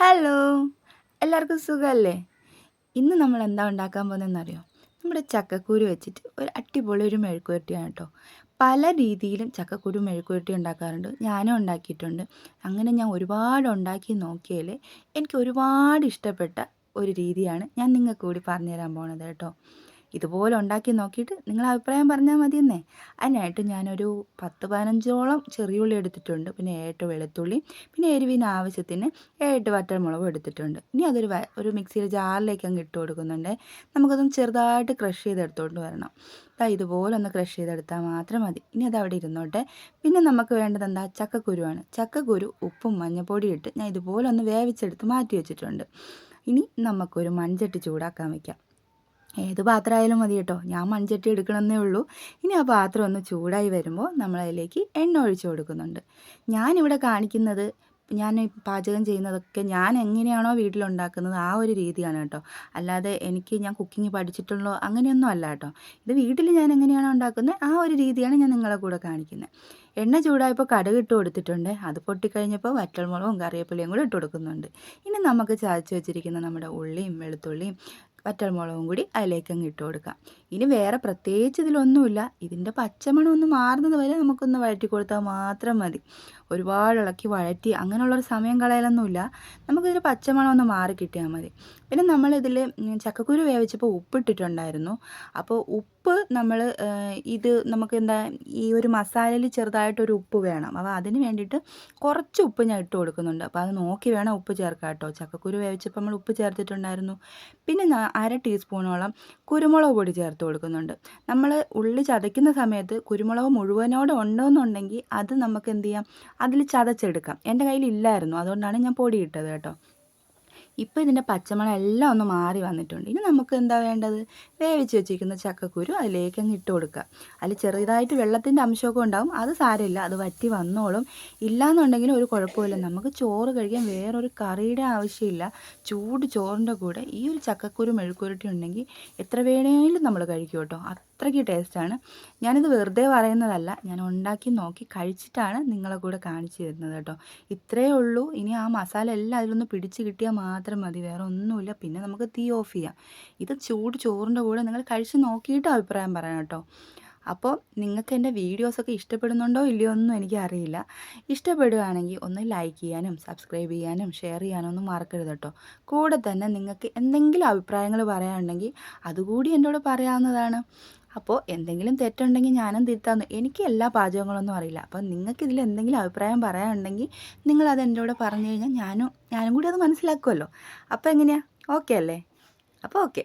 Hello എല്ലാവർക്കും സുഖമല്ലേ ഇന്ന് നമ്മൾ എന്താ ഉണ്ടാക്കാൻ പോകുന്നതെന്നറിയോ? നമ്മുടെ ചക്കക്കുരു വെച്ചിട്ട് ഒരു അടിപൊളി ഒരു മെഴുക്കുവരട്ടിയാണ് കേട്ടോ പല രീതിയിലും ചക്കക്കുരു മെഴുക്കുവരട്ടി ഉണ്ടാക്കാറുണ്ട്. ഞാനും ഉണ്ടാക്കിയിട്ടുണ്ട്. അങ്ങനെ ഞാൻ ഒരുപാട് ഉണ്ടാക്കി നോക്കിയാൽ എനിക്ക് ഒരുപാട് ഇഷ്ടപ്പെട്ട ഒരു രീതിയാണ് ഞാൻ നിങ്ങൾക്ക് കൂടി പറഞ്ഞുതരാൻ പോണത് കേട്ടോ. ഇതുപോലെ ഉണ്ടാക്കി നോക്കിയിട്ട് നിങ്ങൾ അഭിപ്രായം പറഞ്ഞാൽ മതിയെന്നേ. അതിനായിട്ട് ഞാനൊരു പത്ത് പതിനഞ്ചോളം ചെറിയുള്ളി എടുത്തിട്ടുണ്ട്. പിന്നെ ഏട്ട് വെളുത്തുള്ളി പിന്നെ എരിവിന് ആവശ്യത്തിന് ഏട്ട് വറ്റൽമുളകും എടുത്തിട്ടുണ്ട്. ഇനി അതൊരു ഒരു മിക്സിയിൽ ജാറിലേക്ക് അങ്ങ് ഇട്ട് കൊടുക്കുന്നുണ്ട്. നമുക്കതൊന്ന് ചെറുതായിട്ട് ക്രഷ് ചെയ്തെടുത്തോണ്ട് വരണം. അപ്പം ഇതുപോലെ ഒന്ന് ക്രഷ് ചെയ്തെടുത്താൽ മാത്രം മതി. ഇനി അത് അവിടെ ഇരുന്നോട്ടെ. പിന്നെ നമുക്ക് വേണ്ടത് എന്താ? ചക്കക്കുരുവാണ്. ചക്കക്കുരു ഉപ്പും മഞ്ഞൾപ്പൊടിയും ഇട്ട് ഞാൻ ഇതുപോലെ ഒന്ന് വേവിച്ചെടുത്ത് മാറ്റി വെച്ചിട്ടുണ്ട്. ഇനി നമുക്കൊരു മൺചട്ടി ചൂടാക്കാൻ വയ്ക്കാം ഏത് പാത്രമായാലും മതി കേട്ടോ. ഞാൻ മൺചട്ടി എടുക്കണമെന്നേ ഉള്ളൂ. ഇനി ആ പാത്രം ഒന്ന് ചൂടായി വരുമ്പോൾ നമ്മളതിലേക്ക് എണ്ണ ഒഴിച്ചു കൊടുക്കുന്നുണ്ട്. ഞാനിവിടെ കാണിക്കുന്നത് ഞാൻ പാചകം ചെയ്യുന്നതൊക്കെ ഞാൻ എങ്ങനെയാണോ വീട്ടിലുണ്ടാക്കുന്നത് ആ ഒരു രീതിയാണ് കേട്ടോ. അല്ലാതെ എനിക്ക് ഞാൻ കുക്കിംഗ് പഠിച്ചിട്ടുള്ളോ അങ്ങനെയൊന്നും അല്ല കേട്ടോ. ഇത് വീട്ടിൽ ഞാൻ എങ്ങനെയാണോ ഉണ്ടാക്കുന്നത് ആ ഒരു രീതിയാണ് ഞാൻ നിങ്ങളെ കൂടെ കാണിക്കുന്നത്. എണ്ണ ചൂടായപ്പോൾ കടുക് ഇട്ട് കൊടുത്തിട്ടുണ്ട്. അത് പൊട്ടിക്കഴിഞ്ഞപ്പോൾ വറ്റൽമുളകും കറിവേപ്പിലയും കൂടെ ഇട്ട് കൊടുക്കുന്നുണ്ട്. ഇനി നമുക്ക് ചതച്ച് വെച്ചിരിക്കുന്ന നമ്മുടെ ഉള്ളിയും വെളുത്തുള്ളിയും വറ്റൽമുളകും കൂടി അതിലേക്ക് അങ്ങ് ഇട്ട് കൊടുക്കാം. ഇനി വേറെ പ്രത്യേകിച്ച് ഇതിലൊന്നുമില്ല. ഇതിന്റെ പച്ചമണം ഒന്ന് മാറുന്നത് വരെ നമുക്കൊന്ന് വഴറ്റി കൊടുത്താൽ മാത്രം മതി. ഒരുപാട് ഇളക്കി വഴറ്റി അങ്ങനെയുള്ളൊരു സമയം കളയലൊന്നുമില്ല. നമുക്കിതിൽ പച്ചമണം ഒന്ന് മാറി കിട്ടിയാൽ മതി. പിന്നെ നമ്മളിതിൽ ചക്കക്കുരു വേവിച്ചപ്പോൾ ഉപ്പിട്ടിട്ടുണ്ടായിരുന്നു. അപ്പോൾ ഉപ്പ് നമ്മൾ ഇത് നമുക്ക് എന്താ ഈ ഒരു മസാലയിൽ ചെറുതായിട്ടൊരു ഉപ്പ് വേണം. അപ്പോൾ അതിന് വേണ്ടിയിട്ട് കുറച്ച് ഉപ്പ് ഞാൻ ഇട്ട് കൊടുക്കുന്നുണ്ട്. അപ്പോൾ അത് നോക്കി വേണം ഉപ്പ് ചേർക്കാം കേട്ടോ ചക്കക്കുരു വേവിച്ചപ്പോൾ നമ്മൾ ഉപ്പ് ചേർത്തിട്ടുണ്ടായിരുന്നു. പിന്നെ അര ടീസ്പൂണോളം കുരുമുളക് പൊടി ചേർത്ത് കൊടുക്കുന്നുണ്ട്. നമ്മൾ ഉള്ളി ചതയ്ക്കുന്ന സമയത്ത് കുരുമുളക് മുഴുവനോടെ ഉണ്ടോയെന്നുണ്ടെങ്കിൽ അത് നമുക്ക് എന്ത് ചെയ്യാം? അതിൽ ചതച്ചെടുക്കാം. എന്റെ കയ്യിൽ ഇല്ലായിരുന്നു. അതുകൊണ്ടാണ് ഞാൻ പൊടി ഇട്ടത് കേട്ടോ. ഇപ്പോൾ ഇതിന്റെ പച്ചമണം എല്ലാം ഒന്ന് മാറി വന്നിട്ടുണ്ട്. ഇനി നമുക്ക് എന്താ വേണ്ടത്? വേവിച്ച് വെച്ചിരിക്കുന്ന ചക്കക്കുരു അതിലേക്ക് അങ്ങ് ഇട്ട് കൊടുക്കുക. അതിൽ ചെറുതായിട്ട് വെള്ളത്തിന്റെ അംശമൊക്കെ ഉണ്ടാവും. അത് സാരമില്ല. അത് വറ്റി വന്നോളും. ഇല്ലയെന്നുണ്ടെങ്കിലും ഒരു കുഴപ്പമില്ല നമുക്ക് ചോറ് കഴിക്കാൻ വേറൊരു കറിയുടെ ആവശ്യമില്ല. ചൂട് ചോറിന്റെ കൂടെ ഈ ഒരു ചക്കക്കുരു മെഴുക്കുരുട്ടി ഉണ്ടെങ്കിൽ എത്ര വേണമെങ്കിലും നമ്മൾ കഴിക്കും കേട്ടോ. അത്രയ്ക്ക് ടേസ്റ്റാണ്. ഞാനിത് വെറുതെ പറയുന്നതല്ല. ഞാൻ ഉണ്ടാക്കി നോക്കി കഴിച്ചിട്ടാണ് നിങ്ങളെ കൂടെ കാണിച്ചു തരുന്നത് കേട്ടോ. ഇത്രയേ ഉള്ളൂ. ഇനി ആ മസാല എല്ലാം അതിലൊന്ന് പിടിച്ച് കിട്ടിയാൽ മാത്രം മതി. വേറെ ഒന്നുമില്ല. പിന്നെ നമുക്ക് തീ ഓഫ് ചെയ്യാം. ഇത് ചൂട് ചോറിന്റെ കൂടെ നിങ്ങൾ കഴിച്ച് നോക്കിയിട്ട് അഭിപ്രായം പറയാം കേട്ടോ. അപ്പോൾ നിങ്ങൾക്ക് എന്റെ വീഡിയോസൊക്കെ ഇഷ്ടപ്പെടുന്നുണ്ടോ ഇല്ലയോ ഒന്നും എനിക്കറിയില്ല. ഇഷ്ടപ്പെടുകയാണെങ്കിൽ ഒന്ന് ലൈക്ക് ചെയ്യാനും സബ്സ്ക്രൈബ് ചെയ്യാനും ഷെയർ ചെയ്യാനും ഒന്നും മറക്കരുത് കേട്ടോ. കൂടെ തന്നെ നിങ്ങൾക്ക് എന്തെങ്കിലും അഭിപ്രായങ്ങൾ പറയാനുണ്ടെങ്കിൽ അതുകൂടി എന്നോട് പറയാവുന്നതാണ്. അപ്പോൾ എന്തെങ്കിലും തെറ്റുണ്ടെങ്കിൽ ഞാനും തിരുത്താന്ന്. എനിക്ക് എല്ലാ പാചകങ്ങളൊന്നും അറിയില്ല. അപ്പോൾ നിങ്ങൾക്ക് ഇതിൽ എന്തെങ്കിലും അഭിപ്രായം പറയാനുണ്ടെങ്കിൽ നിങ്ങളത് എന്റെ കൂടെ പറഞ്ഞു കഴിഞ്ഞാൽ ഞാനും ഞാനും കൂടി അത് മനസ്സിലാക്കുമല്ലോ. അപ്പോൾ എങ്ങനെയാ? ഓക്കെ അല്ലേ? അപ്പോൾ ഓക്കെ.